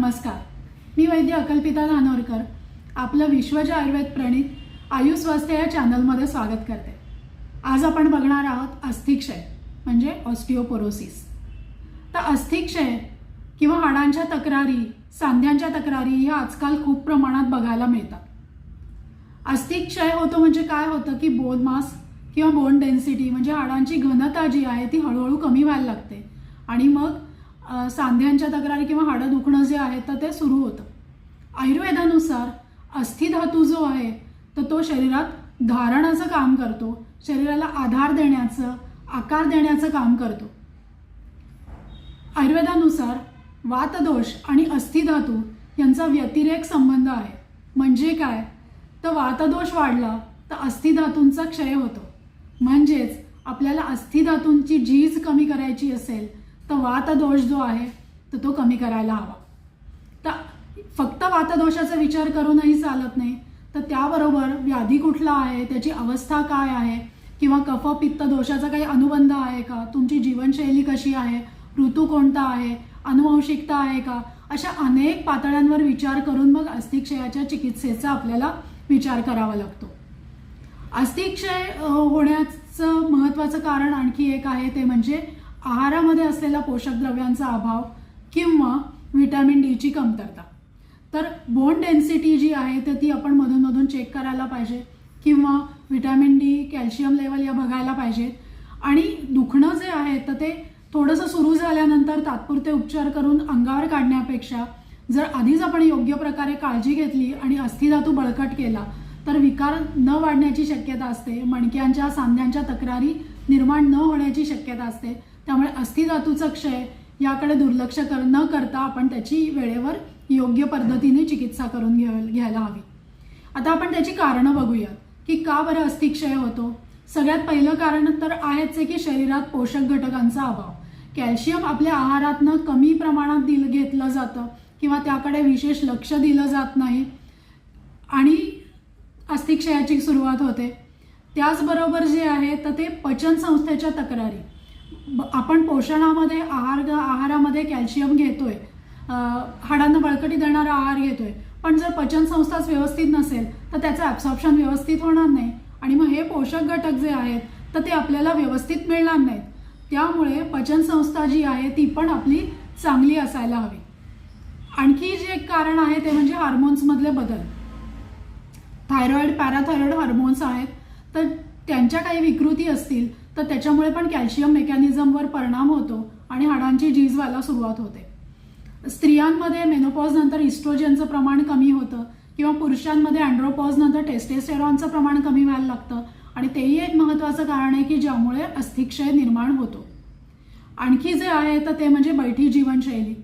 नमस्कार. मी वैद्य अकल्पिता धानोरकर आपलं विश्वज आयुर्वेद प्रणित आयु स्वास्थ्य या चॅनलमध्ये स्वागत करते. आज आपण बघणार आहोत अस्थिक्षय म्हणजे ऑस्टिओपोरोसिस. तर अस्थिक्षय किंवा हाडांच्या तक्रारी सांध्यांच्या तक्रारी ह्या आजकाल खूप प्रमाणात बघायला मिळतात. अस्थिक्षय होतो म्हणजे काय होतं की बोन मास किंवा बोन डेन्सिटी म्हणजे हाडांची घनता जी आहे ती हळूहळू कमी व्हायला लागते. आणि मग सांध्यांच्या तक्रारी किंवा हाडं दुखणं जे आहे तर ते सुरू होतं. आयुर्वेदानुसार अस्थिधातू जो आहे तर तो शरीरात धारणाचं काम करतो. शरीराला आधार देण्याचं आकार देण्याचं काम करतो. आयुर्वेदानुसार वातदोष आणि अस्थिधातू यांचा व्यतिरेक संबंध आहे. म्हणजे काय? तर वातदोष वाढला तर अस्थिधातूंचा क्षय होतो. म्हणजेच आपल्याला अस्थिधातूंची झीज कमी करायची असेल तर वातदोष जो आहे तर तो कमी करायला हवा. तर फक्त वातदोषाचा विचार करूनही चालत नाही तर त्याबरोबर व्याधी कुठला आहे त्याची अवस्था काय आहे किंवा कफ पित्त दोषाचा काही अनुबंध आहे का? तुमची जीवनशैली कशी आहे? ऋतू कोणता आहे? अनुवंशिकता आहे का? अशा अनेक पातळ्यांवर विचार करून मग अस्थिक्षयाच्या चिकित्सेचा आपल्याला विचार करावा लागतो. अस्थिक्षय होण्याचं महत्त्वाचं कारण आणखी एक आहे ते म्हणजे आहारामध्ये असलेला पोषक द्रव्यांचा अभाव किंवा व्हिटॅमिन डीची कमतरता. तर बोन डेन्सिटी जी आहे तर ती आपण मधूनमधून चेक करायला पाहिजे किंवा व्हिटॅमिन डी कॅल्शियम लेवल या बघायला पाहिजेत आणि दुखणं जे आहे तर ते थोडंसं सुरू झाल्यानंतर तात्पुरते उपचार करून अंगावर काढण्यापेक्षा जर आधीच आपण योग्य प्रकारे काळजी घेतली आणि अस्थिधातू बळकट केला तर विकार न वाढण्याची शक्यता असते मणक्यांच्या सांध्यांच्या तक्रारी निर्माण न होण्याची शक्यता असते. त्यामुळे अस्थिधातूचा क्षय याकडे दुर्लक्ष कर न करता आपण त्याची वेळेवर योग्य पद्धतीने चिकित्सा करून घ्या घ्यायला हवी. आता आपण त्याची कारणं बघूया की का बरं अस्थिक्षय होतो? सगळ्यात पहिलं कारण तर आहेच आहे की शरीरात पोषक घटकांचा अभाव. कॅल्शियम आपल्या आहारातनं कमी प्रमाणात दिल घेतलं जातं किंवा त्याकडे विशेष लक्ष दिलं जात नाही आणि अस्थिक्षयाची सुरुवात होते. त्याचबरोबर जे आहे तर ते पचन संस्थेच्या तक्रारी. आपण पोषणामध्ये आहार आहारामध्ये कॅल्शियम घेतोय. हाडांना बळकटी देणारा आहार घेतोय. पण जर पचन संस्थाच व्यवस्थित नसेल तर त्याचं ॲब्सॉर्प्शन व्यवस्थित होणार नाही. आणि मग हे पोषक घटक जे आहेत तर ते आपल्याला व्यवस्थित मिळणार नाहीत. त्यामुळे पचन संस्था जी आहे ती पण आपली चांगली असायला हवी. आणखी जे एक कारण आहे ते म्हणजे हार्मोन्समधले बदल. थायरॉईड पॅराथायरॉईड हार्मोन्स आहेत. तर त्यांच्या काही विकृती असतील तर त्याच्यामुळे पण कॅल्शियम मेकॅनिझमवर परिणाम होतो आणि हाडांची झीज व्हायला सुरुवात होते. स्त्रियांमध्ये मेनोपॉज नंतर इस्ट्रोजनचं प्रमाण कमी होतं किंवा पुरुषांमध्ये अँड्रोपॉज नंतर टेस्टेस्टेरॉनचं प्रमाण कमी व्हायला लागतं आणि तेही एक महत्त्वाचं कारण आहे की ज्यामुळे अस्थिक्षय निर्माण होतो. आणखी जे आहे तर ते म्हणजे बैठी जीवनशैली.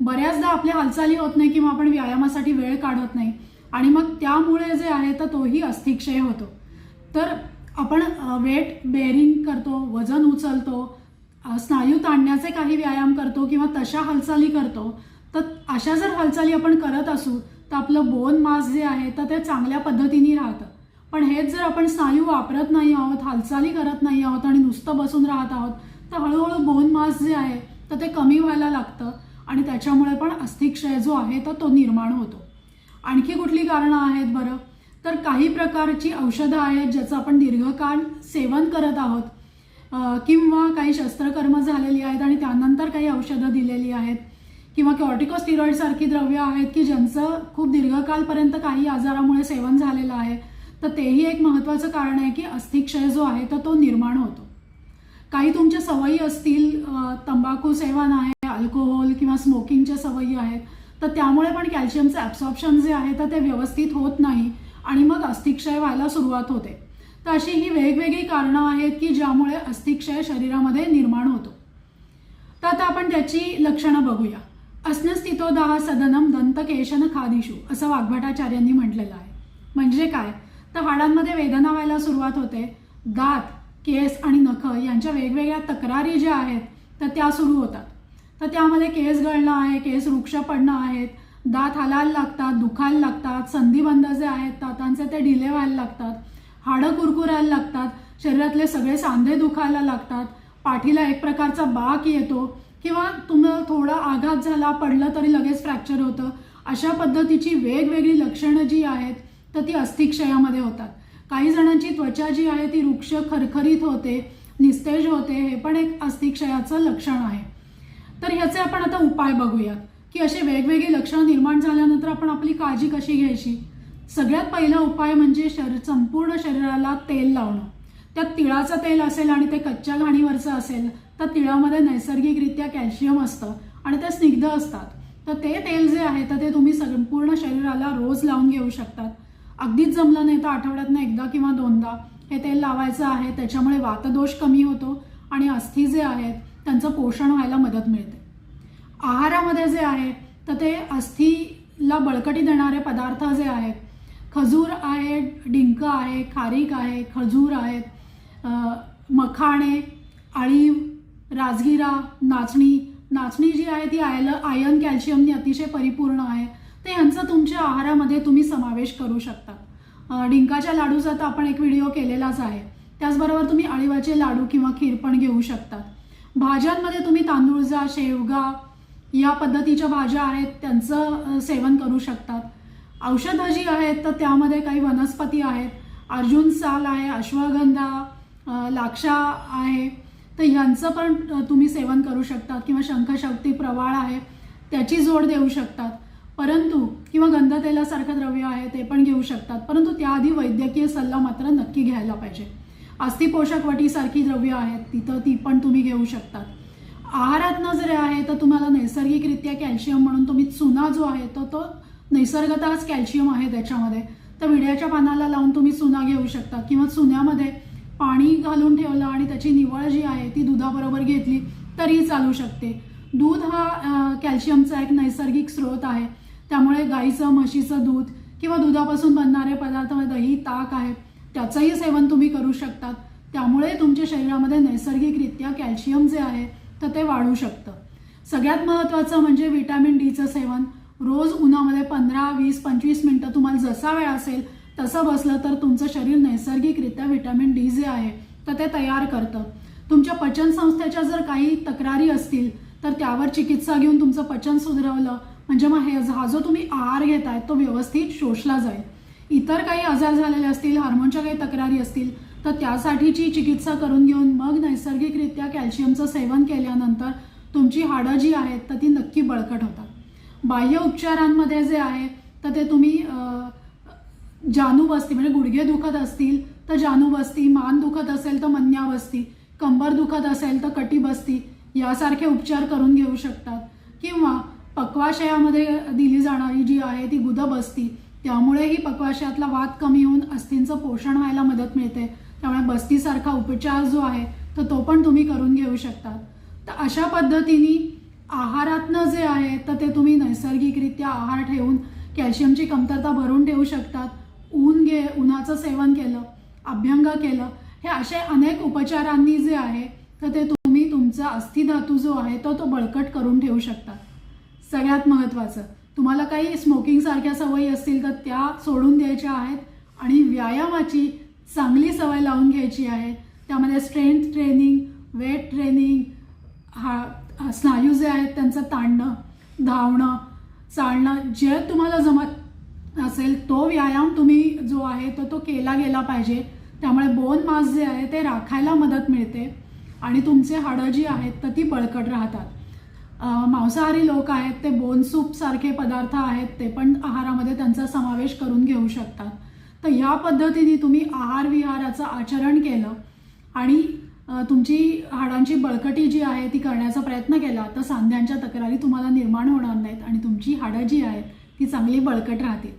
बऱ्याचदा आपल्या हालचाली होत नाही किंवा आपण व्यायामासाठी वेळ काढत नाही आणि मग त्यामुळे जे आहे तर तोही अस्थिक्षय होतो. तर आपण वेट बेअरिंग करतो वजन उचलतो स्नायू ताणण्याचे काही व्यायाम करतो किंवा तशा हालचाली करतो तर अशा जर हालचाली आपण करत असू तर आपलं बोन मास जे आहे तर ते चांगल्या पद्धतीने राहतं. पण हेच जर आपण स्नायू वापरत नाही आहोत हालचाली करत नाही आहोत आणि नुसतं बसून राहत आहोत तर हळूहळू बोन मास जे आहे तर ते कमी व्हायला लागतं आणि त्याच्यामुळे पण अस्थिक्षय जो आहे तर तो निर्माण होतो. आणखी कुठली कारणं आहेत बरं? तर काही प्रकारची औषधं आहेत ज्याचं आपण दीर्घकाळ सेवन करत आहोत. किंवा काही शस्त्रकर्म झालेली आहेत आणि त्यानंतर काही औषधं दिलेली आहेत. किंवा कॉर्टिकोस्टिरॉइडसारखी द्रव्य आहेत की ज्यांचं खूप दीर्घकाळपर्यंत काही आजारामुळे सेवन झालेलं आहे. तर तेही एक महत्त्वाचं कारण आहे की अस्थिक्षय जो आहे तर तो निर्माण होतो. काही तुमच्या सवयी असतील तंबाखू सेवन आहे अल्कोहोल किंवा स्मोकिंगच्या सवयी आहेत. तर त्यामुळे पण कॅल्शियमचं ॲब्सॉर्प्शन जे आहे तर ते व्यवस्थित होत नाही. आणि मग अस्थिक्षय व्हायला सुरुवात होते. तर अशी ही वेगवेगळी कारणं आहेत की ज्यामुळे अस्थिक्षय शरीरामध्ये निर्माण होतो. तर आता आपण त्याची लक्षणं बघूया. अस्नस्थितो दाह सदनम दंतकेशन खादिशू असं वाग्भटाचार्यांनी म्हटलेलं आहे. म्हणजे काय? तर हाडांमध्ये वेदना व्हायला सुरुवात होते. दात केस आणि नख यांच्या वेगवेगळ्या तक्रारी ज्या आहेत तर त्या सुरू होतात. तर त्यामध्ये केस गळणं आहे केस वृक्ष पडणं आहेत दात हालायला लागतात दुखायला लागतात संधिबंध जे आहेत दातांचे ते ढिले व्हायला लागतात हाडं कुरकुरायला लागतात शरीरातले सगळे सांधे दुखायला लागतात पाठीला एक प्रकारचा बाक येतो किंवा तुम्हाला थोडा आघात झाला पडलं तरी लगेच फ्रॅक्चर होतं. अशा पद्धतीची वेगवेगळी लक्षणं जी आहेत तर ती अस्थिक्षयामध्ये होतात. काही जणांची त्वचा जी आहे ती वृक्ष खरखरीत होते निस्तेज होते हे पण एक अस्थिक्षयाचं लक्षण आहे. तर ह्याचे आपण आता उपाय बघूयात. की असे वेगवेगळी लक्षणं निर्माण झाल्यानंतर आपण आपली काळजी कशी घ्यायची? सगळ्यात पहिला उपाय म्हणजे शरीर संपूर्ण शरीराला तेल लावणं. त्यात तिळाचं तेल असेल आणि ते कच्च्या घाणीवरचं असेल तर तिळामध्ये नैसर्गिकरित्या कॅल्शियम असतं आणि ते स्निग्ध असतात. तर ते तेल जे आहे तर ते तुम्ही संपूर्ण शरीराला रोज लावून घेऊ शकतात. अगदीच जमलं नाही तर आठवड्यातनं एकदा किंवा दोनदा हे तेल लावायचं आहे त्याच्यामुळे वातदोष कमी होतो आणि अस्थि जे आहेत त्यांचं पोषण व्हायला मदत मिळते. आहारामध्ये जे आहे तर ते अस्थीला बळकटी देणारे पदार्थ जे आहेत खजूर आहे डिंक आहे खारीक आहे खजूर आहेत मखाणे आळीव राजगिरा नाचणी. नाचणी जी आहे ती आयल आयर्न कॅल्शियमने अतिशय परिपूर्ण आहे. ते ह्यांचा तुमच्या आहारामध्ये तुम्ही समावेश करू शकता. डिंकाच्या लाडूचा तर आपण एक व्हिडिओ केलेलाच आहे. त्याचबरोबर तुम्ही अळीवाचे लाडू किंवा खीर पण घेऊ शकतात भाज्यांमध्ये तुम्ही तांदूळजा शेवगा या पद्धतीच्या भाज्या आहेत त्यांचं सेवन करू शकतात. औषधं जी आहेत तर त्यामध्ये काही वनस्पती आहेत. अर्जुन साल आहे अश्वगंधा लाक्षा आहे. तर यांचं पण तुम्ही सेवन करू शकतात किंवा शंखशक्ती प्रवाळ आहे त्याची जोड देऊ शकतात. परंतु किंवा गंधतेलासारखं द्रव्य आहे ते पण घेऊ शकतात. परंतु त्याआधी वैद्यकीय सल्ला मात्र नक्की घ्यायला पाहिजे. अस्थिपोषक वटीसारखी द्रव्य आहेत तिथं ती पण तुम्ही घेऊ शकतात. आहारातनं जर आहे तर तुम्हाला नैसर्गिकरित्या कॅल्शियम म्हणून तुम्ही चुना जो आहे तो तो नैसर्गतःच कॅल्शियम आहे त्याच्यामध्ये. तर विड्याच्या पानाला लावून तुम्ही चुना घेऊ शकता. किंवा चुन्यामध्ये पाणी घालून ठेवलं आणि त्याची निवळ जी आहे ती दुधाबरोबर घेतली तरी चालू शकते. दूध हा कॅल्शियमचा एक नैसर्गिक स्रोत आहे. त्यामुळे गाईचं म्हशीचं दूध किंवा दुधापासून बनणारे पदार्थ दही ताक आहे त्याचंही सेवन तुम्ही करू शकतात. त्यामुळे तुमच्या शरीरामध्ये नैसर्गिकरित्या कॅल्शियम जे आहे तर ते वाढू शकतं. सगळ्यात महत्त्वाचं म्हणजे विटॅमिन डीचं सेवन. रोज उन्हामध्ये पंधरा वीस पंचवीस मिनटं तुम्हाला जसा वेळ असेल तसं बसलं तर तुमचं शरीर नैसर्गिकरित्या विटॅमिन डी जे आहे तर ते तयार करतं. तुमच्या पचनसंस्थेच्या जर काही तक्रारी असतील तर त्यावर चिकित्सा घेऊन तुमचं पचन सुधारवलं म्हणजे मग हे हा जो तुम्ही आहार घेताय तो व्यवस्थित शोषला जाईल. इतर काही आजार झालेले असतील हार्मोनच्या काही तक्रारी असतील तर त्यासाठीची चिकित्सा करून घेऊन मग नैसर्गिकरित्या कॅल्शियमचं सेवन केल्यानंतर तुमची हाडं जी आहेत तर ती नक्की बळकट होतात. बाह्य उपचारांमध्ये जे आहे तर ते तुम्ही अ, म्हणजे गुडघे दुखत असतील तर जानुबस्ती मान दुखत असेल तर मन्याबस्ती कंबर दुखत असेल तर कटिबस्ती यासारखे उपचार करून घेऊ शकतात. किंवा पक्वाशयामध्ये दिली जाणारी जी आहे ती गुदबस्ती त्यामुळेही पक्वाशयातला वात कमी होऊन अस्थींचं पोषण व्हायला मदत मिळते. त्यामुळे बस्तीसारखा उपचार जो आहे तर तो पण तुम्ही करून घेऊ शकता. तर अशा पद्धतीने आहारातनं जे आहे तर ते तुम्ही नैसर्गिकरित्या आहार ठेवून कॅल्शियमची कमतरता भरून ठेवू शकतात. ऊन घे उन्हाचं सेवन केलं अभ्यंग केलं हे असे अनेक उपचारांनी जे आहे तर ते तुम्ही तुमचा अस्थिधातू जो आहे तो तो बळकट करून ठेवू शकता. सगळ्यात महत्त्वाचं तुम्हाला काही स्मोकिंग सारख्या सवयी असतील तर त्या सोडून द्यायच्या आहेत. आणि व्यायामाची चांगली सवय लावून घ्यायची आहे. त्यामध्ये स्ट्रेंथ ट्रेनिंग वेट ट्रेनिंग हा स्नायू जे आहेत त्यांचं ताणणं धावणं चालणं जे तुम्हाला जमत असेल तो व्यायाम तुम्ही जो आहे तो तो केला गेला पाहिजे. त्यामुळे बोन मास जे आहे ते राखायला मदत मिळते. आणि तुमचे हाडं जी आहेत तर ती बळकट राहतात. मांसाहारी लोक आहेत ते बोन सूपसारखे पदार्थ आहेत ते पण आहारामध्ये त्यांचा समावेश करून घेऊ शकतात. तर ह्या पद्धतीने तुम्ही आहार विहाराचं आचरण केलं आणि तुमची हाडांची बळकटी जी आहे ती करण्याचा प्रयत्न केला तर सांध्यांच्या तक्रारी तुम्हाला निर्माण होणार नाहीत आणि तुमची हाडं जी आहेत ती चांगली बळकट राहतील.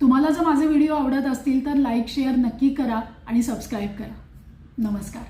तुम्हाला जर माझे व्हिडिओ आवडत असतील तर लाईक शेअर नक्की करा आणि सबस्क्राईब करा. नमस्कार.